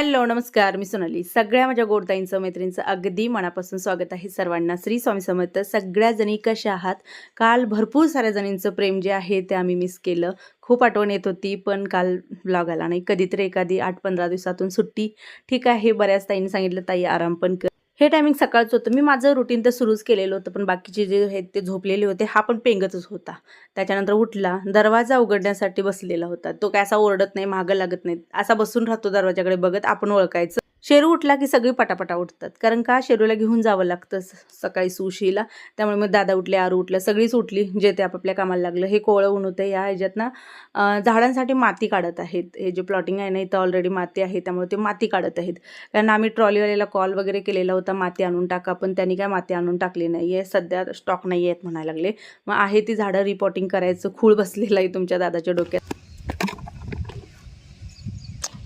Hello नमस्कार. मी सोनाली. सगळ्या माझ्या गोडताईंचं मैत्रिणींचं अगदी मनापासून स्वागत आहे सर्वांना. श्री स्वामी समर्थ सगळ्या जणी कशा आहात? काल भरपूर साऱ्या जणींचं प्रेम जे आहे ते आम्ही मिस केलं. खूप आठवण येत होती पण काल ब्लॉग आला नाही. कधीतरी एखादी आठ पंधरा दिवसातून सुट्टी. ठीक आहे बऱ्याच ताईंनी सांगितलं ताई आराम पण हे टायमिंग सकाळचं होतं. मी माझं रुटीन तर सुरूच केलेलं होतं पण बाकीचे जे आहेत ते झोपलेले होते हा पण पेंगतच होता. त्याच्यानंतर उठला दरवाजा उघडण्यासाठी बसलेला होता. तो काय असा ओरडत नाही मागं लागत नाही. असा बसून राहतो दरवाजाकडे बघत आपण ओळखायचं. शेरू उठला की सगळी पटापटा उठतात. कारण का? शेरूला घेऊन जावं लागतं स- सकाळी सुशीला. त्यामुळे मग दादा उठले आरू उठलं सगळीच उठली जे ते आपापल्या कामाला लागलं. हे कोळं ऊन होतं. या ह्याच्यात ना झाडांसाठी माती काढत आहेत. हे जे प्लॉटिंग आहे ना इथं ऑलरेडी माती आहे. त्यामुळे ते माती काढत आहेत. कारण आम्ही ट्रॉलीवाल्याला कॉल वगैरे केलेला होता माती आणून टाका पण त्यांनी काय माती आणून टाकली नाही आहे सध्या स्टॉक नाही आहेत म्हणायला लागले. मग आहे ती झाडं रिपोर्टिंग करायचं. खूळ बसलेलं आहे तुमच्या दादाच्या डोक्यात.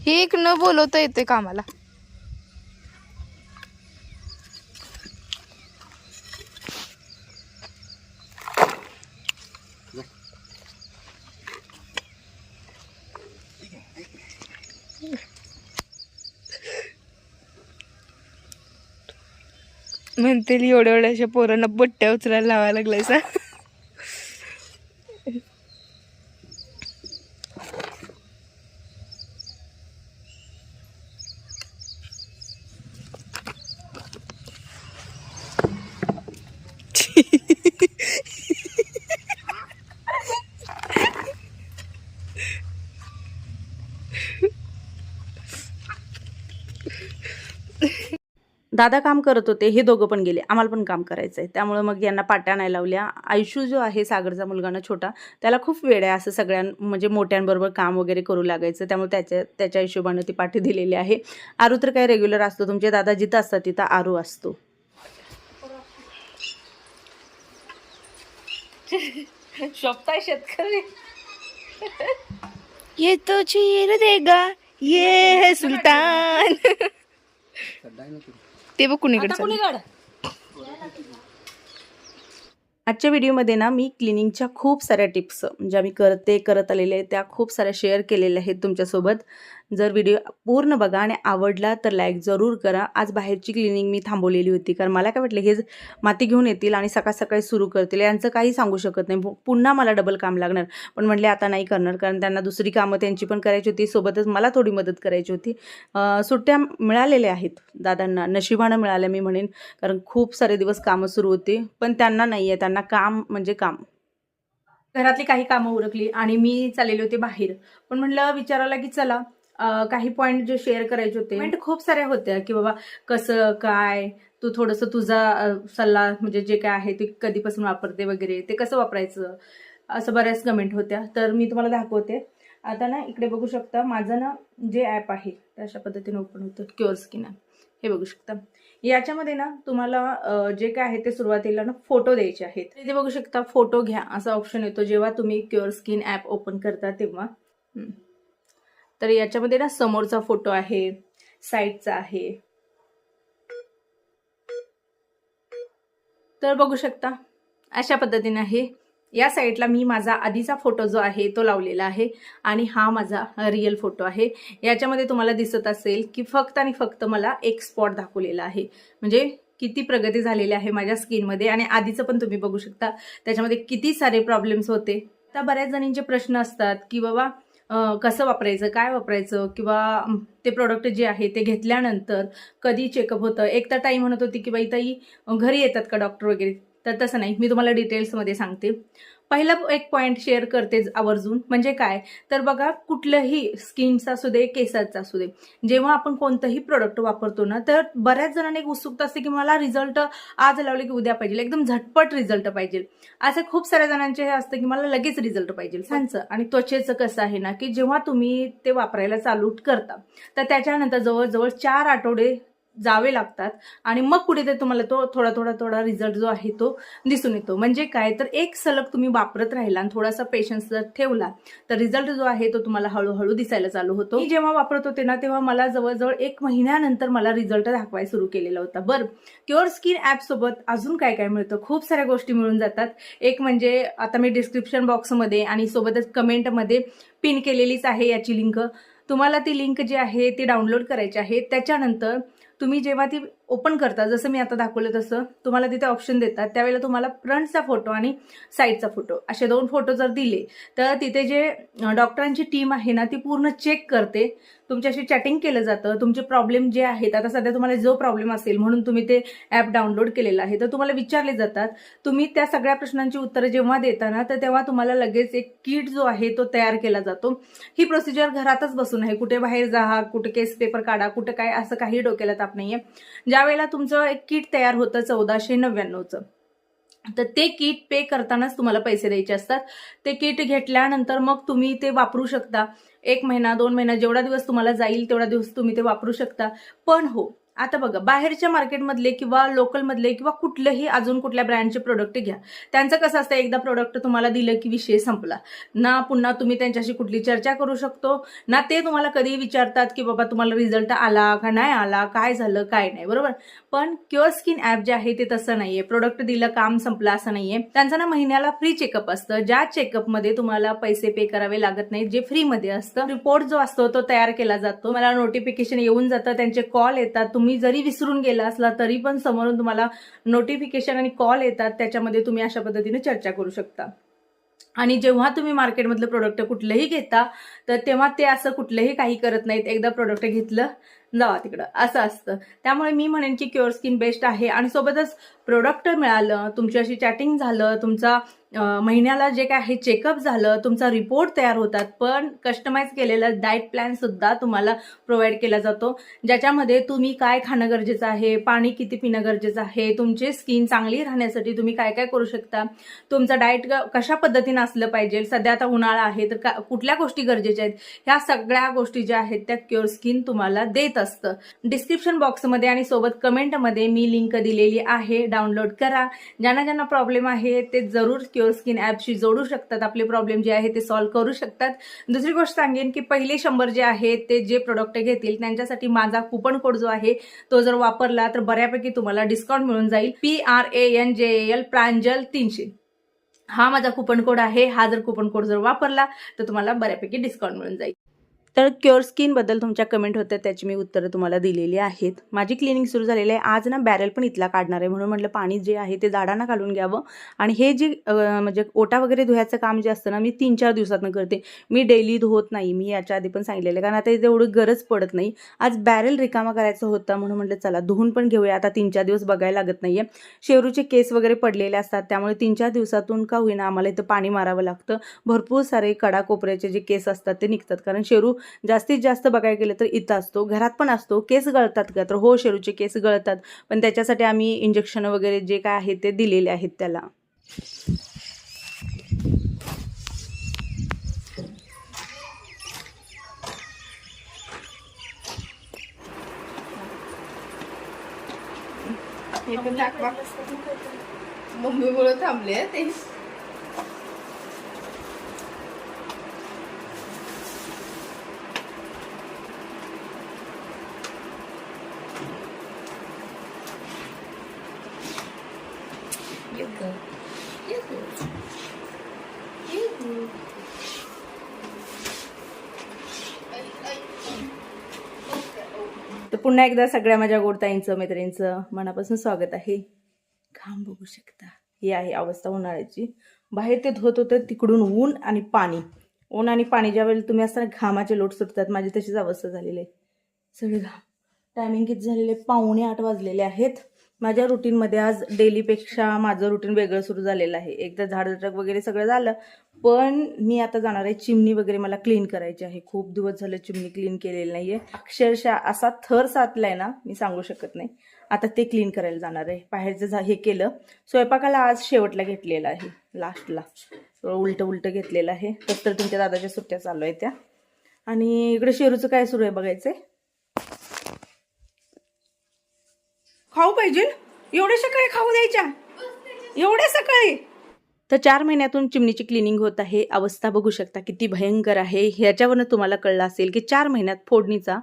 हे एक न बोलवता येते कामाला. म्हणतील एवढ्या एवढ्याशा पोरांना बट्ट्या उचलायला लावायला लागलायसा. दादा काम करत होते हे दोघं पण गेले आम्हाला पण काम करायचं आहे त्यामुळे मग यांना पाट्या नाही लावल्या. आयुष्यू जो आहे सागरचा मुलगा ना छोटा त्याला खूप वेळ आहे असं सगळ्यां म्हणजे मोठ्यांबरोबर काम वगैरे करू लागायचं. त्यामुळे त्याच्या त्याच्या हिशोबानं ती पाठी दिलेली आहे. आरू तर काय रेग्युलर असतो. तुमचे दादा जिथं असतात तिथं आरू असतो. शोभताय शेतकरी? ये तो चीर देगा ये है सुलतान. ते बघ कुणीकडे. आजच्या व्हिडिओमध्ये ना मी क्लिनिंगच्या खूप साऱ्या टिप्स ज्या मी करते करत आहेत त्या खूप साऱ्या शेअर केलेल्या आहेत तुमच्यासोबत जर व्हिडिओ पूर्ण बघा आणि आवडला तर लाईक जरूर करा. आज बाहेरची क्लिनिंग मी थांबवलेली होती. कारण मला काय वाटलं हे माती घेऊन येतील आणि सकाळ सकाळी सुरू करतील. यांचं काही सांगू शकत नाही. पुन्हा मला डबल काम लागणार. पण म्हटले आता नाही करणार. कारण त्यांना दुसरी कामं त्यांची पण करायची होती. सोबतच मला थोडी मदत करायची होती. सुट्ट्या मिळालेल्या आहेत. दादांना नशिबानं मिळाल्या मी म्हणेन. कारण खूप सारे दिवस कामं सुरू होती. पण त्यांना नाही आहे. त्यांना काम म्हणजे काम. घरातली काही कामं उरकली आणि मी चाललेले होते बाहेर. पण म्हटलं विचारायला की चला काही पॉईंट जे शेअर करायचे होते. पॉईंट खूप साऱ्या होत्या की बाबा कसं काय तू थोडंसं तुझा सल्ला म्हणजे जे काय आहे ते कधीपासून वापरते वगैरे ते कसं वापरायचं असं बऱ्याच कमेंट होत्या. तर मी तुम्हाला दाखवते. आता ना इकडे बघू शकता माझं ना जे ॲप आहे ते अशा पद्धतीने ओपन होतं क्युअर स्किन ॲप हे बघू शकता. याच्यामध्ये ना तुम्हाला जे काय आहे ते सुरुवातीला ना फोटो द्यायचे आहेत. इथे बघू शकता फोटो घ्या असा ऑप्शन येतो. जेव्हा तुम्ही क्युअर स्किन ॲप ओपन करता तेव्हा. तर याच्यामध्ये ना समोरचा फोटो आहे साईडचा आहे. तर बघू शकता अशा पद्धतीने आहे. या साईडला मी माझा आधीचा फोटो जो आहे तो लावलेला आहे आणि हा माझा रिअल फोटो आहे. याच्यामध्ये तुम्हाला दिसत असेल की फक्त आणि फक्त मला एक स्पॉट दाखवलेला आहे. म्हणजे किती प्रगती झालेली आहे माझ्या स्किनमध्ये आणि आधीचं पण तुम्ही बघू शकता. त्याच्यामध्ये किती सारे प्रॉब्लेम्स होते. आता बऱ्याच जणींचे प्रश्न असतात की बाबा कसं वापरायचं काय वापरायचं किंवा ते प्रोडक्ट जे आहे ते घेतल्यानंतर कधी चेकअप होतं? एक तर टाईम म्हणत होती की बाई ताई घरी येतात का डॉक्टर वगैरे? तर तसं नाही. मी तुम्हाला डिटेल्समध्ये सांगते. पहिला एक पॉईंट शेअर करतेच आवर्जून. म्हणजे काय? तर बघा कुठलंही स्किनचा असू दे केसाचा असू दे जेव्हा आपण कोणतंही प्रोडक्ट वापरतो ना तर बऱ्याच जणांना एक उत्सुकता असते की मला रिझल्ट आज लावले की उद्या पाहिजे. एकदम झटपट रिझल्ट पाहिजे. असं खूप साऱ्या जणांचे हे असतं की मला लगेच रिझल्ट पाहिजे. सांचं आणि त्वचेचं कसं आहे ना की जेव्हा तुम्ही ते वापरायला चालू करता तर त्याच्यानंतर जवळजवळ चार आठवडे जावे लागतात. आणि मग कुठे ते तुम्हाला तो थोडा थोडा थोडा रिझल्ट जो आहे तो दिसून येतो. म्हणजे काय? तर एक सलग तुम्ही वापरत राहिला आणि थोडासा पेशन्स जर ठेवला तर रिझल्ट जो आहे तो तुम्हाला हळूहळू दिसायला चालू होतो. मी जेव्हा वापरत होते ना तेव्हा मला जवळजवळ एक महिन्यानंतर मला रिझल्ट दाखवायला सुरू केलेला होता. बरं क्युअर स्किन ॲपसोबत अजून काय काय मिळतं? खूप साऱ्या गोष्टी मिळून जातात. एक म्हणजे आता मी डिस्क्रिप्शन बॉक्समध्ये आणि सोबतच कमेंटमध्ये पिन केलेलीच आहे याची लिंक तुम्हाला ती लिंक जी आहे ती डाउनलोड करायची आहे. त्याच्यानंतर तुम्ही जेव्हा ती ओपन करता जसं मी आता दाखवलं तसं तुम्हाला तिथे ऑप्शन देतात. त्यावेळेला तुम्हाला फ्रंटचा फोटो आणि साईडचा फोटो असे दोन फोटो जर दिले तर तिथे जे डॉक्टरांची टीम आहे ना ती पूर्ण चेक करते. तुमच्याशी चॅटिंग केलं जातं. तुमचे प्रॉब्लेम जे आहेत आता सध्या तुम्हाला जो प्रॉब्लेम असेल म्हणून तुम्ही ते ॲप डाउनलोड केलेलं आहे तर तुम्हाला विचारले जातात. तुम्ही त्या सगळ्या प्रश्नांची उत्तरं जेव्हा देता ना तर तेव्हा तुम्हाला लगेच एक किट जो आहे तो तयार केला जातो. ही प्रोसिजर घरातच बसून आहे. कुठे बाहेर जा कुठे केस पेपर काढा कुठे काय असं काही डोक्याला ताप नाहीये. ज्या वेळेला तुमचं एक किट तयार होतं चौदाशे नव्याण्णवचं तर ते किट पे करतानाच तुम्हाला पैसे द्यायचे असतात. ते किट घेतल्यानंतर मग तुम्ही ते वापरू शकता. एक महिना दोन महिना जेवढा दिवस तुम्हाला जाईल तेवढा दिवस तुम्ही ते वापरू शकता. पण हो आता बघा बाहेरच्या मार्केटमधले किंवा लोकलमधले किंवा कुठलेही अजून कुठल्या ब्रँडचे प्रोडक्ट घ्या. त्यांचं कसं असतं एकदा प्रोडक्ट तुम्हाला दिलं की विषय संपला. ना पुन्हा तुम्ही त्यांच्याशी कुठली चर्चा करू शकतो ना ते तुम्हाला कधी विचारतात की बाबा तुम्हाला रिझल्ट आला का नाही आला काय झालं काय नाही बरोबर? पण क्युअर स्किन ॲप जे आहे ते तसं नाहीये. प्रोडक्ट दिलं काम संपलं असं नाहीये. त्यांचं ना महिन्याला फ्री चेकअप असतं. ज्या चेकअपमध्ये तुम्हाला पैसे पे करावे लागत नाही जे फ्रीमध्ये असतं रिपोर्ट जो असतो तो तयार केला जातो. मला नोटिफिकेशन येऊन जातं त्यांचे कॉल येतात. तुम्ही जरी विसरून गेला असला तरी पण समोरून तुम्हाला नोटिफिकेशन आणि कॉल येतात. त्याच्यामध्ये तुम्ही अशा पद्धतीने चर्चा करू शकता. आणि जेव्हा तुम्ही मार्केटमधलं प्रोडक्ट कुठलंही घेता तर तेव्हा ते असं कुठलंही काही करत नाहीत. एकदा प्रोडक्ट घेतलं जावा तिकडं. असं असतं. त्यामुळे मी म्हणेन की क्युअर स्किन बेस्ट आहे. आणि सोबतच प्रोडक्ट मिळालं तुमच्याशी चॅटिंग झालं तुमचा महिन्याला जे काय आहे चेकअप झालं तुमचा रिपोर्ट तयार होतात. पण कस्टमाइज केलेला डाएट प्लॅनसुद्धा तुम्हाला प्रोव्हाइड केला जातो. ज्याच्यामध्ये तुम्ही काय खाणं गरजेचं आहे पाणी किती पिणं गरजेचं आहे तुमची स्किन चांगली राहण्यासाठी तुम्ही काय काय करू शकता. तुमचा डाएट कशा पद्धतीनं असलं पाहिजे? सध्या आता उन्हाळा आहे तर का कुठल्या गोष्टी गरजेच्या आहेत? ह्या सगळ्या गोष्टी ज्या आहेत त्या क्युअर स्किन तुम्हाला देत असतं. डिस्क्रिप्शन बॉक्समध्ये आणि सोबत कमेंटमध्ये मी लिंक दिलेली आहे. डाउनलोड करा. ज्यांना ज्यांना प्रॉब्लेम आहे ते जरूर क्युअर स्किन ॲपशी जोडू शकतात. आपले प्रॉब्लेम जे आहे ते सॉल्व्ह करू शकतात. दुसरी गोष्ट सांगेन की पहिले शंभर जे आहेत ते जे प्रोडक्ट घेतील त्यांच्यासाठी माझा कुपन कोड जो आहे तो जर वापरला तर बऱ्यापैकी तुम्हाला डिस्काउंट मिळून जाईल. P R A N J L Pranjal तीनशे. हा माझा कुपन कोड आहे. हा जर कुपन कोड जर वापरला तर तुम्हाला बऱ्यापैकी डिस्काउंट मिळून जाईल. तर क्युअर स्किनबद्दल तुमच्या कमेंट होत्या त्याची मी उत्तरं तुम्हाला दिलेली आहेत. माझी क्लिनिंग सुरू झालेली आहे. आज ना बॅरल पण इथला काढणार आहे. म्हणून म्हटलं पाणी जे आहे ते झाडांना घालून घ्यावं. आणि हे जे म्हणजे ओटा वगैरे धुवायचं काम जे असतं ना मी तीन चार दिवसातनं करते. मी डेली धुवत नाही. मी याच्या आधी पण सांगितलेलं आहे. कारण आता इथे एवढी गरज पडत नाही. आज बॅरल रिकामा करायचं होतं. म्हणून म्हटलं चला धुवून पण घेऊया. आता तीन चार दिवस बघायला लागत नाहीये. शेरूचे केस वगैरे पडलेले असतात. त्यामुळे तीन चार दिवसातून का होईना आम्हाला इथं पाणी मारावं लागतं. भरपूर सारे कडा कोपऱ्याचे जे केस असतात ते निघतात. कारण शेरू जास्तीत जास्त बघायला गेलं तर इथं असतो घरात पण असतो केस गळतात का? तर हो शेरूचे केस गळतात. पण त्याच्यासाठी आम्ही इंजेक्शन वगैरे जे काय आहे ते दिलेले आहेत त्याला. मम्मी थांबले ते पुन्हा एकदा सगळ्या माझ्या गोडताईंचं मैत्रिणींचं मनापासून स्वागत आहे. घाम बघू शकता. ही आहे अवस्था उन्हाळ्याची. बाहेर ते धुत होतं तिकडून ऊन आणि पाणी. ऊन आणि पाणी ज्या वेळेला तुम्ही असताना घामाचे लोट सुटतात माझी तशीच अवस्था झालेली आहे. सगळे घाम. टायमिंग किती झालेले? पावणे आठ वाजलेले आहेत. माझ्या रुटीनमध्ये आज डेलीपेक्षा माझं रुटीन वेगळं सुरू झालेलं आहे. एकदा झाडझटक वगैरे सगळं झालं पण मी आता जाणार आहे चिमणी वगैरे मला क्लीन करायची आहे. खूप दिवस झालं चिमणी क्लीन केलेली नाही आहे अक्षरशः असा थर साचला आहे ना मी सांगू शकत नाही. आता ते क्लीन करायला जाणार आहे. बाहेरचं झा हे केलं स्वयंपाकाला आज शेवटला घेतलेलं आहे. लास्टला उलटं उलटं घेतलेलं आहे. तर तुमच्या दादाच्या सुट्ट्या चालू आहेत त्या. आणि इकडे शेरूचं काय सुरू आहे बघायचंय? खाऊ पाहिजे एवढ्या सकाळी खाऊ द्यायच्या. एवढ्या सकाळी. तर चार महिन्यातून चिमणीची क्लिनिंग होत आहे. अवस्था बघू शकता किती भयंकर आहे. ह्याच्यावरनं तुम्हाला कळलं असेल की चार महिन्यात फोडणीचा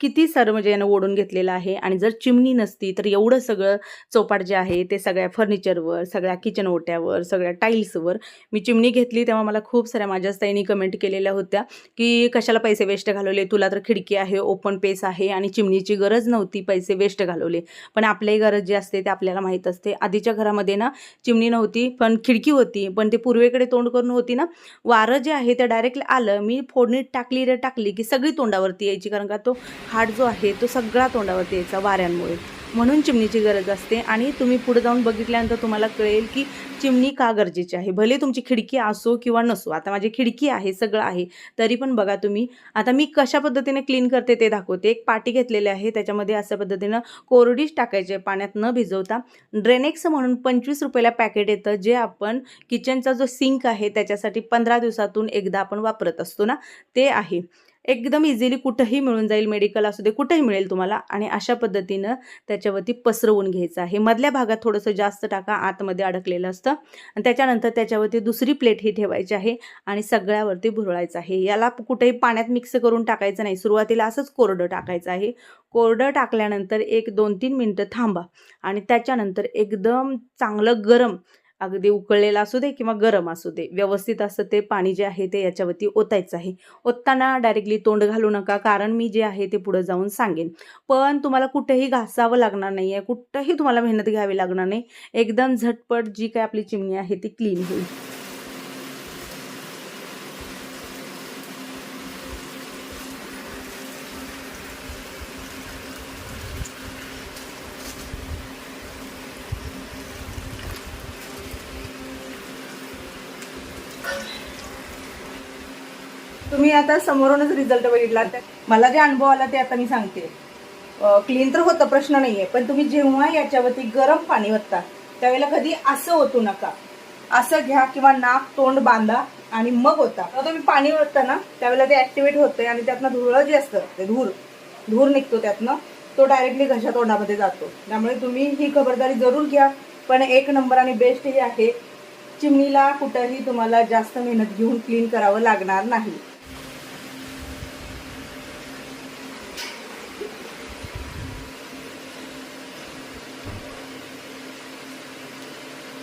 किती सर्वजयानं म्हणजे यानं ओढून घेतलेलं आहे? आणि जर चिमणी नसती तर एवढं सगळं चौपाट जे आहे ते सगळ्या फर्निचरवर सगळ्या किचन ओट्यावर सगळ्या टाईल्सवर मी चिमणी घेतली. तेव्हा मला खूप साऱ्या माझ्या ताईंनी कमेंट केलेल्या होत्या की कशाला पैसे वेस्ट घालवले? तुला तर खिडकी आहे ओपन पेस आहे आणि चिमणीची गरज नव्हती पैसे वेस्ट घालवले. पण आपल्याही गरज जी असते ते आपल्याला माहीत असते. आधीच्या घरामध्ये ना चिमणी नव्हती पण खिडकी होती. पण ते पूर्वेकडे तोंड करून होती ना वारं जे आहे ते डायरेक्टली आलं. मी फोडणीत टाकली रे टाकली की सगळी तोंडावरती यायची. कारण का तो हाड जो आहे तो सगळा तोंडावरती यायचा वाऱ्यांमुळे. म्हणून चिमणीची गरज असते आणि तुम्ही पुढे जाऊन बघितल्यानंतर तुम्हाला कळेल की चिमणी का गरजेची आहे. भले तुमची खिडकी असो किंवा नसो आता माझी खिडकी आहे सगळं आहे तरी पण बघा तुम्ही. आता मी कशा पद्धतीने क्लीन करते ते दाखवते. एक पाटी घेतलेली आहे त्याच्यामध्ये अशा पद्धतीनं कोरडीच टाकायचे पाण्यात न भिजवता. ड्रेनेक्स म्हणून पंचवीस रुपयाला पॅकेट येतं जे आपण किचनचा जो सिंक आहे त्याच्यासाठी पंधरा दिवसातून एकदा आपण वापरत असतो ना ते आहे. एकदम इझिली कुठंही मिळून जाईल मेडिकल असू दे कुठंही मिळेल तुम्हाला. आणि अशा पद्धतीनं त्याच्यावरती पसरवून घ्यायचं आहे. मधल्या भागात थोडंसं जास्त टाका आतमध्ये अडकलेलं असतं. आणि त्याच्यानंतर त्याच्यावरती दुसरी प्लेट ही ठेवायची आहे आणि सगळ्यावरती भुरळायचं आहे. याला कुठेही पाण्यात मिक्स करून टाकायचं नाही. सुरुवातीला असंच कोरडं टाकायचं आहे. कोरडं टाकल्यानंतर एक दोन तीन मिनटं थांबा. आणि त्याच्यानंतर एकदम चांगलं गरम अगदी उकळलेलं असू दे किंवा गरम असू दे व्यवस्थित असं ते पाणी जे आहे ते याच्यावरती ओतायचं आहे. ओतताना डायरेक्टली तोंड घालू नका कारण मी जे आहे ते पुढं जाऊन सांगेन. पण तुम्हाला कुठेही घासावं लागणार नाही आहे कुठंही तुम्हाला मेहनत घ्यावी लागणार नाही. एकदम झटपट जी काय आपली चिमणी आहे ती क्लीन होईल. तुम्ही आता समोरूनच रिझल्ट बघितला तर मला जे अनुभव आला ते आता मी सांगते. क्लीन तर होतं प्रश्न नाही आहे पण तुम्ही जेव्हा याच्यावरती गरम पाणी ओतता त्यावेळेला कधी असं ओतू नका. असं घ्या किंवा नाक तोंड बांधा आणि मग होता तुम्ही पाणी ओतता ना त्यावेळेला ते ऍक्टिव्हेट होतं आणि त्यातनं धुळं जे असतं ते धूर धूर निघतो त्यातनं तो डायरेक्टली घशा तोंडामध्ये जातो. त्यामुळे तुम्ही ही खबरदारी जरूर घ्या पण एक नंबर आणि बेस्ट हे आहे चिमणीला कुठंही तुम्हाला जास्त मेहनत घेऊन क्लीन करावं लागणार नाही.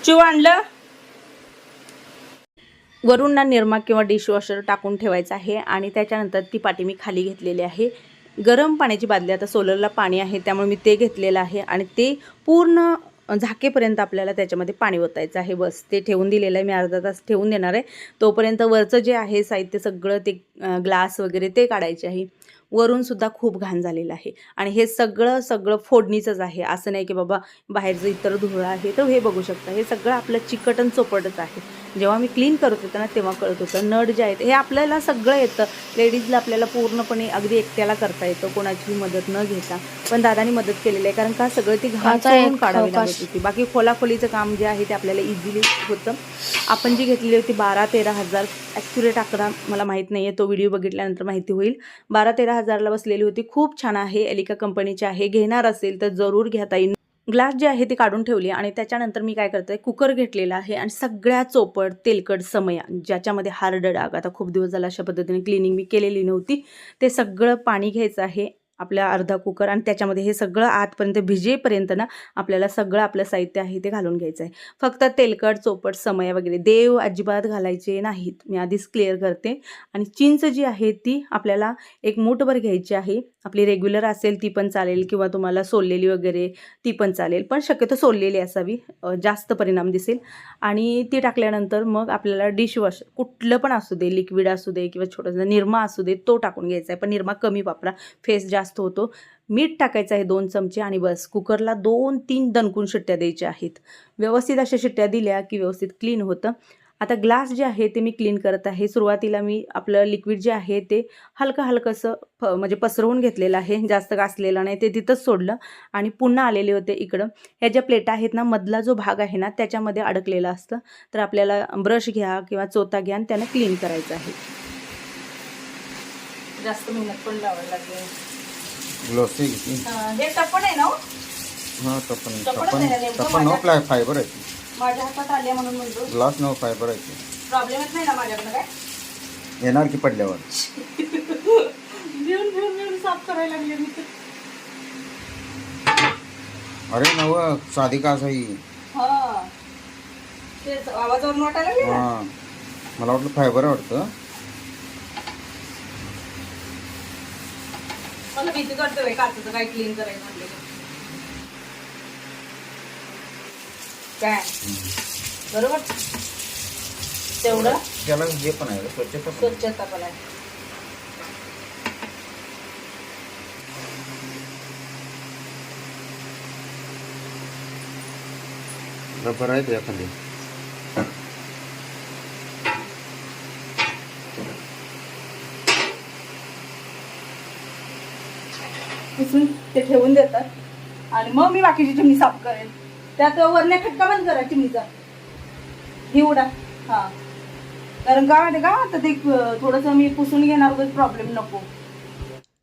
चिव आणलं? वरून ना निरमा किंवा डिशवॉशर टाकून ठेवायचं आहे आणि त्याच्यानंतर ती पाटी मी खाली घेतलेली आहे. गरम पाण्याची बादली आता सोलरला पाणी आहे त्यामुळे मी ते घेतलेलं आहे आणि ते पूर्ण झाकेपर्यंत आपल्याला त्याच्यामध्ये पाणी ओतायचं आहे. बस ते ठेवून दिलेलं आहे. मी अर्धा तास ठेवून देणार आहे. तोपर्यंत वरचं जे आहे साहित्य सगळं ते ग्लास वगैरे ते काढायचे आहे. वरून सुद्धा खूप घाण झालेलं आहे. आणि हे सगळं सगळं फोडणीचंच आहे. असं नाही की बाबा बाहेरचं इतर धुळं आहे. तर हे बघू शकता हे सगळं आपलं चिकटन चोपटच आहे. जेव्हा मी क्लीन करत होते ना तेव्हा कळत होतं. नट जे आहेत हे आपल्याला सगळं येतं. लेडीजला आपल्याला पूर्णपणे अगदी एकट्याला करता येतं. कोणाची मदत न घेता. पण दादानी मदत केलेली आहे. कारण का सगळं ती चोळून काढावी. लागत होती. बाकी खोलाखोलीचं काम जे आहे ते आपल्याला इझिली होतं. आपण जी घेतलेली होती बारा तेरा हजार ॲक्युरेट आकडा मला माहीत नाही आहे तो व्हिडिओ बघितल्यानंतर माहिती होईल. बारा तेरा हजारला बसलेली होती. खूप छान आहे. एलिका कंपनीची आहे. घेणार असेल तर जरूर घेता येईल ग्लास जे आहे ते काढून ठेवली आणि त्याच्यानंतर मी काय करते कुकर घेतलेला आहे आणि सगळ्या चोपड तेलकट समया ज्याच्यामध्ये हार्ड डाग आता खूप दिवस झाला अशा पद्धतीने क्लिनिंग मी केलेली नव्हती ते सगळं पाणी घ्यायचं आहे आपल्या अर्धा कुकर आणि त्याच्यामध्ये हे सगळं आतपर्यंत भिजेपर्यंत ना आपल्याला सगळं आपलं साहित्य आहे ते घालून घ्यायचं आहे फक्त तेलकट चोपट समया वगैरे देव अजिबात घालायचे नाहीत. मी आधीच क्लिअर करते. आणि चिंच जी आहे ती आपल्याला एक मूठभर घ्यायची आहे. आपली रेग्युलर असेल ती पण चालेल किंवा तुम्हाला सोललेली वगैरे ती पण चालेल. पण शक्यतो सोललेली असावी. जास्त परिणाम दिसेल. आणि ती टाकल्यानंतर मग आपल्याला डिशवॉश कुठलं पण असू दे लिक्विड असू दे किंवा छोटंसं निरमा असू दे तो टाकून घ्यायचा आहे. पण निरमा कमी वापरा. फेस जास्त होतो. मीठ टाकायचं आहे दोन चमचे आणि बस कुकरला दोन तीन दणकून शिट्ट्या द्यायच्या आहेत. व्यवस्थित अशा शिट्ट्या दिल्या की व्यवस्थित क्लीन होतं. आता ग्लास जे आहे ते मी क्लीन करत आहे. सुरुवातीला मी आपलं लिक्विड जे आहे ते हलकं हलकंसं फ म्हणजे पसरवून घेतलेलं आहे. जास्त गासलेलं नाही. ते तिथंच सोडलं आणि पुन्हा आलेले होते इकडं. ह्या ज्या प्लेटा आहेत ना मधला जो भाग आहे ना त्याच्यामध्ये अडकलेलं असतं. तर आपल्याला ब्रश घ्या किंवा चोता घ्या आणि त्यानं क्लीन करायचं आहे. जास्त मेहनत पण लावायला लागेल. ग्लोसी किती हे टप्पण आहे ना हो? हा तपन तपन तपन. आहे ना नेमकं तपन नो माझ्या- प्लाय फायबर आहे. ती. माझ्या हातात आले म्हणून म्हणतो ग्लास नो फायबर आहे ती. प्रॉब्लेम नाही ना माझ्याकडे काय? येणार की पडल्यावर? भिऊन भिऊन भिऊन साफ करायला लागले मी तर. अरे नव साधी का असाही हा. तेच आवाजावरून वाटायला लागले ना? हा. मला वाटलं फायबर वाटतं. मला भीती बाई काचचं काय क्लीन करायचं म्हटलं. काय? बरोबर? तेवढं? त्याला जे पण आहे स्वच्छता पण आहे. स्वच्छता पण आहे. रबर आहे त्या पुसून ते ठेवून देतात. आणि मग मी बाकीची चिमणी साफ करेन. त्यात वरण्या खटका बंद करा चिमणीचा. ही उडा. हा. कारण काय माहिती का? आता ते थोडस मी पुसून घेणार प्रॉब्लेम नको.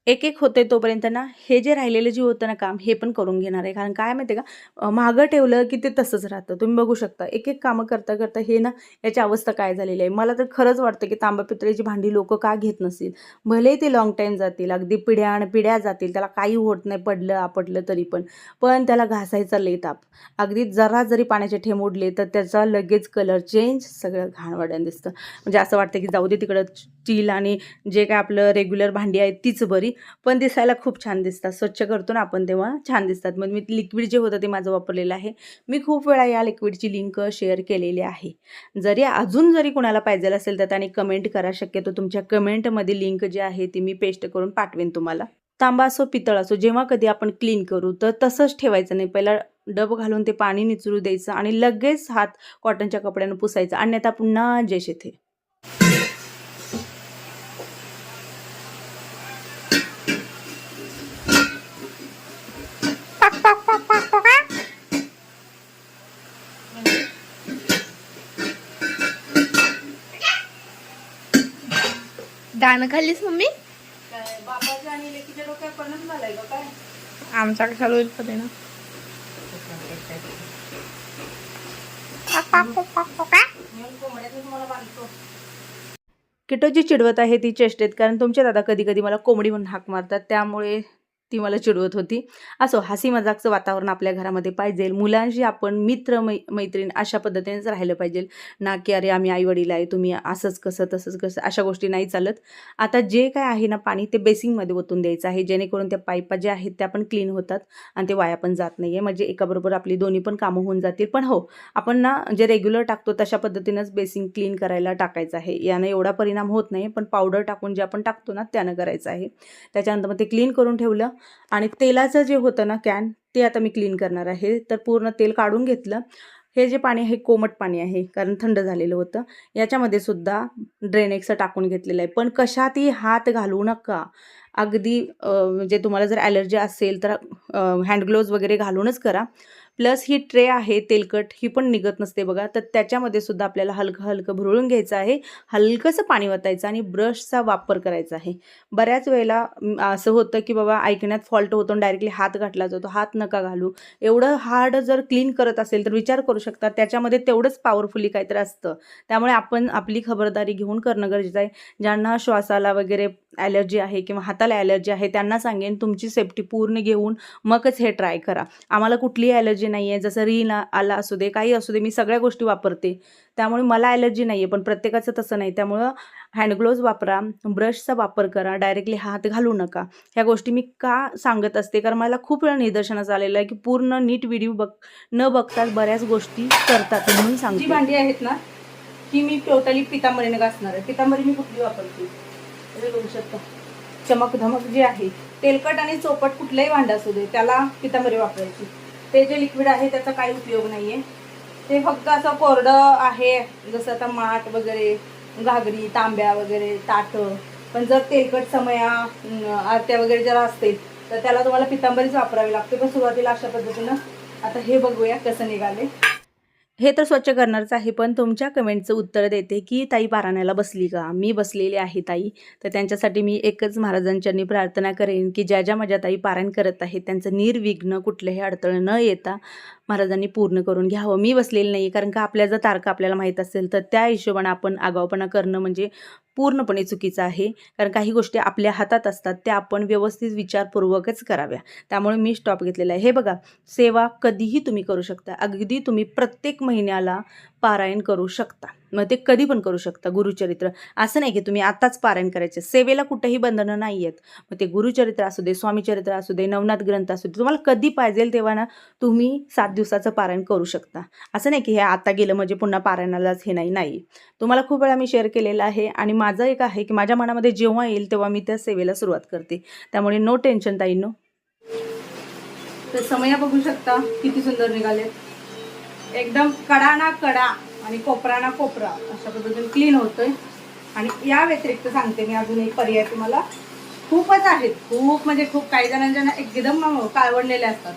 एक एक होते तोपर्यंत ना हे जे राहिलेलं जे होतं ना काम हे पण करून घेणार आहे. कारण काय माहिती आहे का मागं ठेवलं की ते तसंच राहतं. तुम्ही बघू शकता एक एक कामं करता करता हे ना याची अवस्था काय झालेली आहे. मला तर खरंच वाटतं की तांबा पितळेची भांडी लोक का घेत नसतील? भलेही ते लॉंग टाईम जातील अगदी पिढ्या आणि पिढ्या जातील त्याला काही होत नाही पडलं आपटलं तरी पण. पण त्याला घासायचा लई ताप. अगदी जरा जरी पाण्याचे ठेम उडले तर त्याचा लगेच कलर चेंज सगळं घाणवाड्यानं दिसतं. म्हणजे असं वाटतं की जाऊ दे तिकडं स्टील आणि जे काय आपलं रेग्युलर भांडी आहेत तीच बरी. पण दिसायला खूप छान दिसतात. स्वच्छ करतो ना आपण तेव्हा छान दिसतात. मग मी लिक्विड जे होतं ते माझं वापरलेलं आहे. मी खूप वेळा या लिक्विडची लिंक शेअर केलेली आहे. जरी अजून जरी कोणाला पाहिजे असेल तर त्याने कमेंट करा. शक्यतो तुमच्या कमेंटमध्ये लिंक जी आहे ती मी पेस्ट करून पाठवेन तुम्हाला. तांबा असो पितळ असो जेव्हा कधी आपण क्लीन करू तर तसंच ठेवायचं नाही. पहिला डब घालून ते पाणी निचरू द्यायचं आणि लगेच हात कॉटनच्या कपड्यानं पुसायचं. अन्यथा पुन्हा जेश येथे झालाय का काय? आमचा कशाला होईल परिणाम किटो जी चिडवत आहे ती चेष्टेत कारण तुमचे दादा कधी कधी मला कोंबडी म्हणून हाक मारतात. त्यामुळे ती मला चिडवत होती. असो हसी मजाकचं वातावरण आपल्या घरामध्ये पाहिजे. मुलांशी आपण मित्र मै मैत्रीण अशा पद्धतीनेच राहिलं पाहिजे. ना की अरे आम्ही आई वडील आहे तुम्ही असंच कसं तसंच कसं अशा गोष्टी नाही चालत. आता जे काय आहे ना पाणी ते बेसिंगमध्ये ओतून द्यायचं आहे. जेणेकरून त्या पाईपा ज्या आहेत त्या पण क्लीन होतात आणि ते वाया पण जात नाही आहे म्हणजे एकाबरोबर आपली दोन्ही पण कामं होऊन जातील. पण हो आपण ना जे रेग्युलर टाकतो तशा पद्धतीनंच बेसिंग क्लीन करायला टाकायचं आहे. यानं एवढा परिणाम होत नाही पण पावडर टाकून जे आपण टाकतो ना त्यानं करायचं आहे. त्याच्यानंतर मग ते क्लीन करून ठेवलं. आणि तेलाचं जे होतं ना कॅन ते आता मी क्लीन करणार आहे. तर पूर्ण तेल काढून घेतलं. हे जे पाणी आहे कोमट पाणी आहे कारण थंड झालेलं होतं. याच्यामध्ये सुद्धा ड्रेनेक्स टाकून घेतलेलं आहे. पण कशातही हात घालू नका. अगदी म्हणजे तुम्हाला जर ॲलर्जी असेल तर हँडग्लोव्ज वगैरे घालूनच करा. प्लस ही ट्रे आहे तेलकट ही पण निघत नसते बघा. तर त्याच्यामध्ये सुद्धा आपल्याला हलकं हलकं भरळून घ्यायचं आहे. हलकंसं पाणी वतायचं आणि ब्रशचा वापर करायचा आहे. बऱ्याच वेळेला असं होतं की बाबा ऐकण्यात फॉल्ट होतो डायरेक्टली हात घातला जातो. हात नका घालू. एवढं हार्ड जर क्लीन करत असेल तर विचार करू शकता. त्याच्यामध्ये तेवढंच पॉवरफुली काहीतरी असतं. त्यामुळे आपण आपली खबरदारी घेऊन करणं गरजेचं आहे. ज्यांना श्वासाला वगैरे ॲलर्जी आहे किंवा हाताला ॲलर्जी आहे त्यांना सांगेन तुमची सेफ्टी पूर्ण घेऊन मगच हे ट्राय करा. आम्हाला कुठलीही ॲलर्जी नाही आहे जसं रील आला असू दे काही असू दे मी सगळ्या गोष्टी वापरते. त्यामुळे मला ॲलर्जी नाही आहे पण प्रत्येकाचं तसं नाही. त्यामुळं हँडग्लोव्ज वापरा ब्रशचा वापर करा डायरेक्टली हात घालू नका. ह्या गोष्टी मी का सांगत असते? कारण मला खूप वेळा निदर्शनास आलेलं आहे की पूर्ण नीट व्हिडिओ बघ न बघताच बऱ्याच गोष्टी करतात म्हणून सांगते. भांडी आहेत ना की मी टोटली पितांबरीने घासणार आहे. पितांबरी मी कुठली वापरते? बघू शकता. चमक धमक जी आहे तेलकट आणि चोपट कुठलंही भांडं असू दे त्याला पितांबरी वापरायची. ते जे लिक्विड आहे त्याचा काही उपयोग नाही आहे ते फक्त असं कोरडं आहे जसं आता माठ वगैरे घागरी तांब्या वगैरे ताटं. पण जर तेलकट समया आरत्या वगैरे जर असतील तर त्याला तुम्हाला पितांबरीच वापरावी लागते. पण सुरुवातीला अशा पद्धतीनं आता हे बघूया कसं निघाले हे तर स्वच्छ करणारच आहे पण तुमच्या कमेंटचं उत्तर देते की ताई पाराण्याला बसली का? मी बसलेली आहे ताई. तर त्यांच्यासाठी मी एकच महाराजांच्यांनी प्रार्थना करेन की ज्या ज्या माझ्या ताई पारायण करत आहेत त्यांचं निर्विघ्न कुठल्याही अडथळं न येता महाराजांनी पूर्ण करून घ्यावं. मी बसलेलं नाही कारण का आपल्या जर तारखा आपल्याला माहीत असेल तर त्या हिशोबाने आपण आगाऊपणा करणं म्हणजे पूर्णपणे चुकीचं आहे. कारण काही गोष्टी आपल्या हातात असतात त्या आपण व्यवस्थित विचारपूर्वकच कराव्या. त्यामुळे मी स्टॉप घेतलेला आहे. हे बघा सेवा कधीही तुम्ही करू शकता. अगदी तुम्ही प्रत्येक महिन्याला पारायण करू शकता. मग ते कधी पण करू शकता गुरुचरित्र. असं नाही की तुम्ही आत्ताच पारायण करायचे. सेवेला कुठेही बंधनं नाही आहेत मग ते गुरुचरित्र असू दे स्वामीचरित्र असू दे नवनाथ ग्रंथ असू दे तुम्हाला कधी पाहिजे तेव्हा ना तुम्ही सात दिवसाचं पारायण करू शकता. असं नाही की हे आता गेलं म्हणजे पुन्हा पारायणालाच हे नाही नाही. तुम्हाला खूप वेळा मी शेअर केलेलं आहे आणि माझं एक आहे की माझ्या मनामध्ये जेव्हा येईल तेव्हा मी त्या सेवेला सुरुवात करते. त्यामुळे नो टेन्शन ताईंनो तर समया बघू शकता किती सुंदर निघाले एकदम कडा ना कडा. आणि कोपरा ना कोपरा अशा पद्धतीने क्लीन होतोय. आणि या व्यतिरिक्त सांगते मी अजून एक पर्याय तुम्हाला. खूपच आहेत. खूप म्हणजे खूप काही जणांच्या ना एकदम काळवडलेले असतात.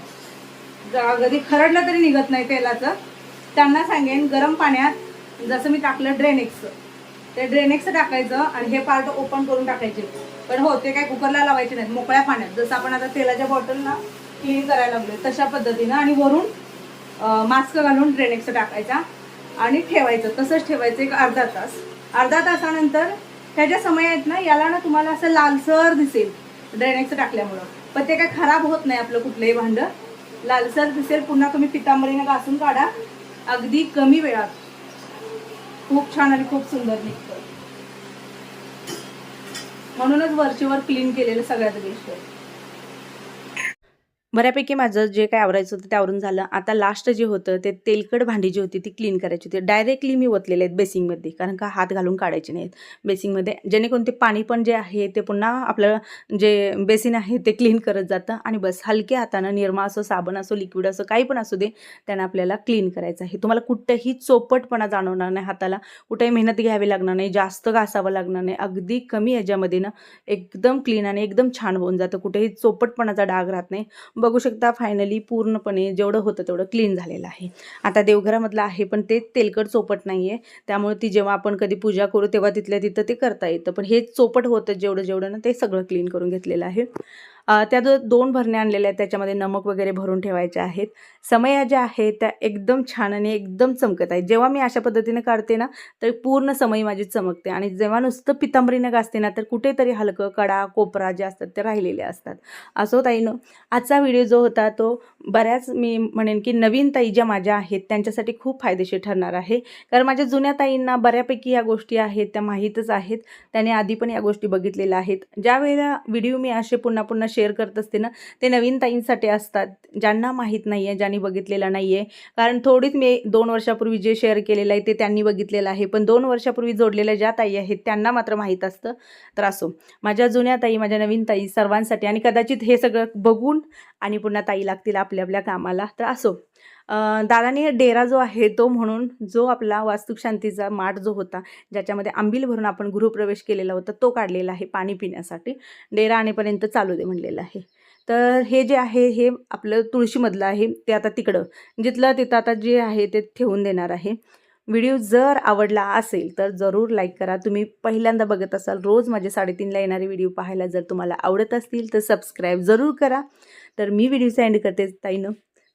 कधी खरडलं तरी निघत नाही तेलाचं. त्यांना सांगेन गरम पाण्यात जसं मी टाकलं ड्रेनेक्स ते ड्रेनेक्स टाकायचं आणि हे पार्ट ओपन करून टाकायचे. पण हो ते काय कुकरला लावायचे नाहीत मोकळ्या पाण्यात. जसं आपण आता तेलाच्या बॉटलला क्लीन करायला लागलो तशा पद्धतीनं. आणि वरून मास्क घालून ड्रेनेक्स टाकायचा. आणि ठेवायचं तसंच ठेवायचं एक अर्धा तास. अर्धा तासानंतर त्याच्या समय आहेत ना याला ना तुम्हाला असं लालसर दिसेल ड्रेनेक्स टाकल्यामुळं. पण ते काय खराब होत नाही आपलं कुठलंही भांडं. लालसर दिसेल पुन्हा तुम्ही पितांबरीने घासून काढा. अगदी कमी वेळात. खूप छान आणि खूप सुंदर निघतं. म्हणूनच वरचेवर क्लीन केलेलं सगळ्यात बेस्ट आहे. बऱ्यापैकी माझं जे काय आवरायचं होतं त्यावरून झालं. आता लास्ट जे होतं ते तेलकट भांडी जी होती ती क्लीन करायची होती. डायरेक्टली मी ओतलेले आहेत बेसिंगमध्ये कारण का हात घालून काढायचे नाहीत. बेसिंगमध्ये जेणेकरून ते पाणी पण जे आहे ते पुन्हा आपलं जे बेसिन आहे ते क्लीन करत जातं. आणि बस हलक्या हातानं निरमा असो साबण असो लिक्विड असो काही पण असू दे त्यानं आपल्याला क्लीन करायचं आहे. तुम्हाला कुठंही चोपटपणा जाणवणार नाही हाताला. कुठेही मेहनत घ्यावी लागणार नाही जास्त घासावं लागणार नाही. अगदी कमी ह्याच्यामध्ये ना एकदम क्लीन आणि एकदम छान होऊन जातं. कुठेही चोपटपणाचा डाग राहत नाही. बघू शकता फायनली पूर्णपणे जेवढं होतं तेवढं क्लीन झालेलं आहे. आता देवघरामधलं आहे पण ते तेलकट चोपट नाही आहे त्यामुळे ती जेव्हा आपण कधी पूजा करू तेव्हा तिथल्या तिथं ते करता येतं. पण हे चोपट होतं जेवढं जेवढं ना ते सगळं क्लीन करून घेतलेलं आहे. त्या जो दोन भरण्या आणलेल्या आहेत त्याच्यामध्ये नमक वगैरे भरून ठेवायच्या आहेत. समया ज्या आहेत त्या एकदम छान आणि एकदम चमकत आहेत. जेव्हा मी अशा पद्धतीने काढते ना तर पूर्ण समयी माझी चमकते. आणि जेव्हा नुसतं पितांबरीनं गाजते ना तर कुठेतरी हलकं कडा कोपरा जे असतात ते राहिलेले असतात. असो ताईनं आजचा व्हिडिओ जो होता तो बऱ्याच मी म्हणेन की नवीन ताई ज्या माझ्या आहेत त्यांच्यासाठी खूप फायदेशीर ठरणार आहे. कारण माझ्या जुन्या ताईंना बऱ्यापैकी या गोष्टी आहेत त्या माहीतच आहेत. त्याने आधी पण या गोष्टी बघितलेल्या आहेत. ज्या वेळेला व्हिडिओ मी असे पुन्हा पुन्हा शेअर शेअर करत असते ना ते नवीन ताईंसाठी असतात ज्यांना माहीत नाही आहे ज्यांनी बघितलेलं नाही आहे कारण थोडीच मी दोन वर्षापूर्वी जे शेअर केलेलं आहे ते त्यांनी बघितलेलं आहे. पण दोन वर्षापूर्वी जोडलेल्या ज्या ताई आहेत त्यांना मात्र माहीत असतं तर असो. माझ्या जुन्या ताई माझ्या नवीन ताई सर्वांसाठी आणि कदाचित हे सगळं बघून आणि पुन्हा ताई लागतील आपल्या आपल्या कामाला तर असो. दादाने डेरा जो आहे तो म्हणून जो आपला वास्तुशांतीचा माठ जो होता ज्याच्यामध्ये आंबील भरून आपण गृहप्रवेश केलेला होता तो काढलेला आहे पाणी पिण्यासाठी. डेरा आणेपर्यंत चालू दे म्हणलेलं आहे. तर हे जे आहे हे आपलं तुळशीमधलं आहे ते आता तिकडं जिथलं तिथं आता जे आहे ते ठेवून देणार आहे. व्हिडिओ जर आवडला असेल तर जरूर लाईक करा. तुम्ही पहिल्यांदा बघत असाल रोज माझे साडेतीनला येणारे व्हिडिओ पाहायला जर तुम्हाला आवडत असतील तर सबस्क्राईब जरूर करा. तर मी व्हिडिओचा एंड करते ताईनं.